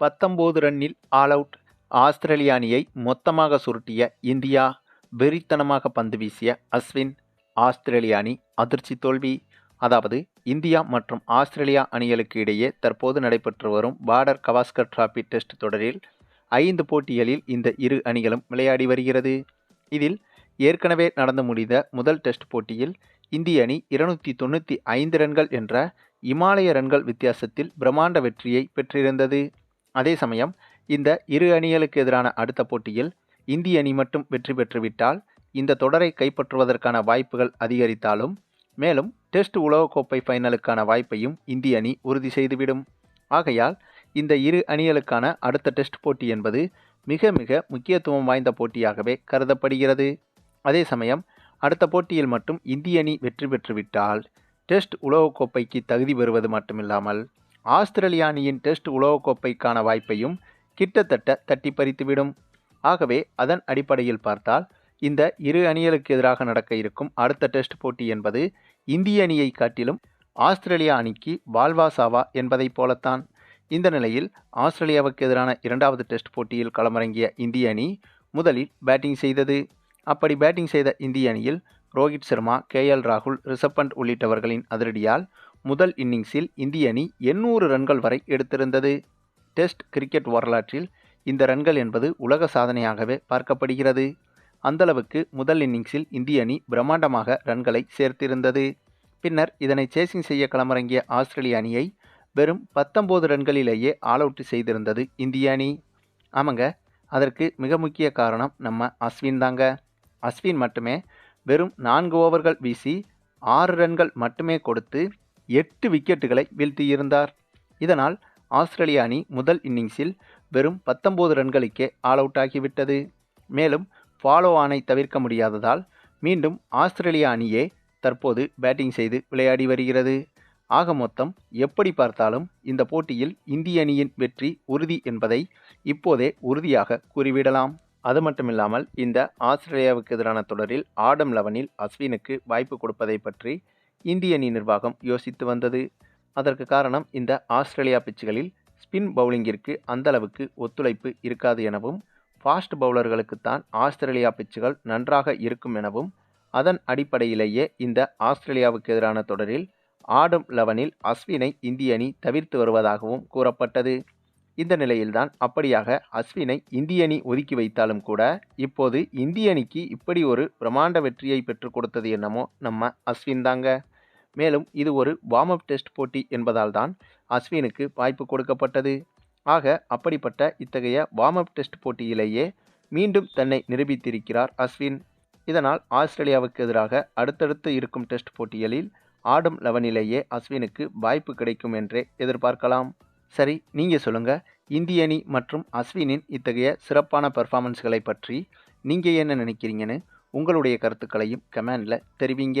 பத்தொம்போது ரன்னில் all out ஆஸ்திரேலிய அணியை மொத்தமாக சுருட்டிய இந்தியா வெறித்தனமாக பந்து வீசிய அஸ்வின் ஆஸ்திரேலிய அணி அதிர்ச்சி தோல்வி. அதாவது இந்தியா மற்றும் ஆஸ்திரேலியா அணிகளுக்கு இடையே தற்போது நடைபெற்று வரும் பார்டர் கவாஸ்கர் டிராபி டெஸ்ட் தொடரில் ஐந்து போட்டிகளில் இந்த இரு அணிகளும் விளையாடி வருகிறது. இதில் ஏற்கனவே நடந்து முடிந்த முதல் டெஸ்ட் போட்டியில் இந்திய அணி இருநூற்றி தொண்ணூற்றி ஐந்து ரன்கள் என்ற இமாலய ரன்கள் வித்தியாசத்தில் பிரம்மாண்ட வெற்றியை பெற்றிருந்தது. அதே சமயம் இந்த இரு அணிகளுக்கு எதிரான அடுத்த போட்டியில் இந்திய அணி மட்டும் வெற்றி பெற்றுவிட்டால் இந்த தொடரை கைப்பற்றுவதற்கான வாய்ப்புகள் அதிகரித்தாலும் மேலும் டெஸ்ட் உலகக்கோப்பை ஃபைனலுக்கான வாய்ப்பையும் இந்திய அணி உறுதி செய்துவிடும். ஆகையால் இந்த இரு அணிகளுக்கான அடுத்த டெஸ்ட் போட்டி என்பது மிக மிக முக்கியத்துவம் வாய்ந்த போட்டியாகவே கருதப்படுகிறது. அதே சமயம் அடுத்த போட்டியில் மட்டும் இந்திய அணி வெற்றி பெற்றுவிட்டால் டெஸ்ட் உலகக்கோப்பைக்கு தகுதி பெறுவது மட்டுமில்லாமல் ஆஸ்திரேலிய அணியின் டெஸ்ட் உலகக்கோப்பைக்கான வாய்ப்பையும் கிட்டத்தட்ட தட்டி பறித்துவிடும். ஆகவே அதன் அடிப்படையில் பார்த்தால் இந்த இரு அணிகளுக்கு எதிராக நடக்க இருக்கும் அடுத்த டெஸ்ட் போட்டி என்பது இந்திய அணியை காட்டிலும் ஆஸ்திரேலியா அணிக்கு வால்வாசாவா என்பதைப் போலத்தான். இந்த நிலையில் ஆஸ்திரேலியாவுக்கு எதிரான இரண்டாவது டெஸ்ட் போட்டியில் களமிறங்கிய இந்திய அணி முதலில் பேட்டிங் செய்தது. அப்படி பேட்டிங் செய்த இந்திய அணியில் ரோஹித் சர்மா கே எல் ராகுல் ரிஷப் பண்ட் உள்ளிட்டவர்களின் அதிரடியால் முதல் இன்னிங்ஸில் இந்திய அணி எண்ணூறு ரன்கள் வரை எடுத்திருந்தது. டெஸ்ட் கிரிக்கெட் வரலாற்றில் இந்த ரன்கள் என்பது உலக சாதனையாகவே பார்க்கப்படுகிறது. அந்தளவுக்கு முதல் இன்னிங்ஸில் இந்திய அணி பிரம்மாண்டமாக ரன்களை சேர்த்திருந்தது. பின்னர் இதனை சேசிங் செய்ய களமிறங்கிய ஆஸ்திரேலிய அணியை வெறும் பத்தொம்போது ரன்களிலேயே ஆல் அவுட் செய்திருந்தது இந்திய அணி. ஆமாங்க அதற்கு மிக முக்கிய காரணம் நம்ம அஸ்வின் தாங்க. அஸ்வின் மட்டுமே வெறும் நான்கு ஓவர்கள் வீசி ஆறு ரன்கள் மட்டுமே கொடுத்து எட்டு விக்கெட்டுகளை வீழ்த்தியிருந்தார். இதனால் ஆஸ்திரேலிய அணி முதல் இன்னிங்ஸில் வெறும் பத்தொன்பது ரன்களுக்கே ஆல் அவுட் ஆகிவிட்டது. மேலும் ஃபாலோ ஆனை தவிர்க்க முடியாததால் மீண்டும் ஆஸ்திரேலிய அணியே தற்போது பேட்டிங் செய்து விளையாடி வருகிறது. ஆக மொத்தம் எப்படி பார்த்தாலும் இந்த போட்டியில் இந்திய அணியின் வெற்றி உறுதி என்பதை இப்போதே உறுதியாக கூறிவிடலாம். அது மட்டுமில்லாமல் இந்த ஆஸ்திரேலியாவுக்கு எதிரான தொடரில் ஆடம் லெவனில் அஸ்வினுக்கு வாய்ப்பு கொடுப்பதை பற்றி இந்திய அணி நிர்வாகம் யோசித்து வந்தது. அதற்கு காரணம் இந்த ஆஸ்திரேலியா பிச்சுகளில் ஸ்பின் பவுலிங்கிற்கு அந்த அளவுக்கு ஒத்துழைப்பு இருக்காது எனவும் ஃபாஸ்ட் பவுலர்களுக்குத்தான் ஆஸ்திரேலியா பிச்சுகள் நன்றாக இருக்கும் எனவும் அதன் அடிப்படையிலேயே இந்த ஆஸ்திரேலியாவுக்கு எதிரான தொடரில் ஆடும் லெவனில் அஸ்வினை இந்திய அணி தவிர்த்து வருவதாகவும் கூறப்பட்டது. இந்த நிலையில்தான் அப்படியாக அஸ்வினை இந்திய அணி ஒதுக்கி வைத்தாலும் கூட இப்போது இந்திய அணிக்கு இப்படி ஒரு பிரம்மாண்ட வெற்றியை பெற்றுக் கொடுத்தது என்னமோ நம்ம அஸ்வின் தாங்க. மேலும் இது ஒரு வார்ம் அப் டெஸ்ட் போட்டி என்பதால் தான் அஸ்வினுக்கு வாய்ப்பு கொடுக்கப்பட்டது. ஆக அப்படிப்பட்ட இத்தகைய வார்ம் அப் டெஸ்ட் போட்டியிலேயே மீண்டும் தன்னை நிரூபித்திருக்கிறார் அஸ்வின். இதனால் ஆஸ்திரேலியாவுக்கு எதிராக அடுத்தடுத்து இருக்கும் டெஸ்ட் போட்டிகளில் ஆடும் லெவனிலேயே அஸ்வினுக்கு வாய்ப்பு கிடைக்கும் என்றே எதிர்பார்க்கலாம். சரி நீங்கள் சொல்லுங்கள் இந்திய அணி மற்றும் அஸ்வினின் இத்தகைய சிறப்பான பெர்ஃபார்மன்ஸ்களை பற்றி நீங்கள் என்ன நினைக்கிறீங்கன்னு உங்களுடைய கருத்துக்களையும் கமெண்டில் தெரிவிங்க.